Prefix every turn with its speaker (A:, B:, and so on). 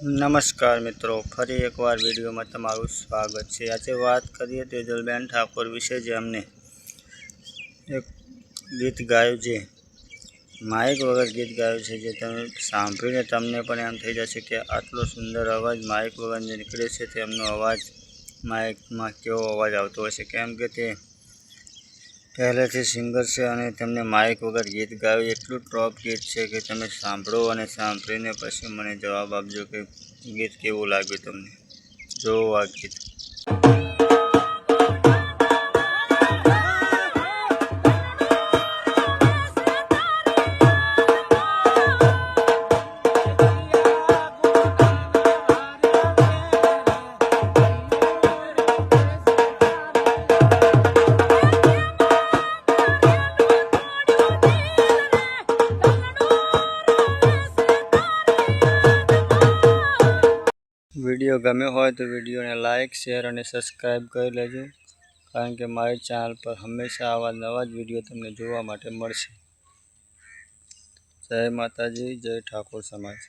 A: નમસ્કાર મિત્રો, ફરી એકવાર વિડીયોમાં તમારું સ્વાગત છે. આજે વાત કરીએ તેજલબેન ઠાકોર વિશે, જે અમને એક ગીત ગાયું છે. માઇક વગર ગીત ગાયું છે, જે તમે સાંભળીને તમને પણ એમ થઈ જશે કે આટલો સુંદર અવાજ માઇક વગર નીકળે છે, તેમનો અવાજ માઇકમાં કેવો અવાજ આવતો હશે કેમ કે તે પહેલેથી સિંગર છે અને તેમને માઇક વગર ગીત ગાયું એટલું ટોપ ગીત છે કે તમે સાંભળો અને સાંભળીને પછી મને જવાબ આપજો કે ગીત કેવું લાગ્યું તમને. જોવો આ ગીત. વીડિયો ગમ્યો હોય તો વિડીયોને લાઇક શેર અને સબસ્ક્રાઈબ કરી લેજો. કારણ કે મારી ચેનલ પર હંમેશા આવા નવા જ વીડિયો તમને જોવા માટે મળશે. જય માતાજી, જય ઠાકોર સમાજ.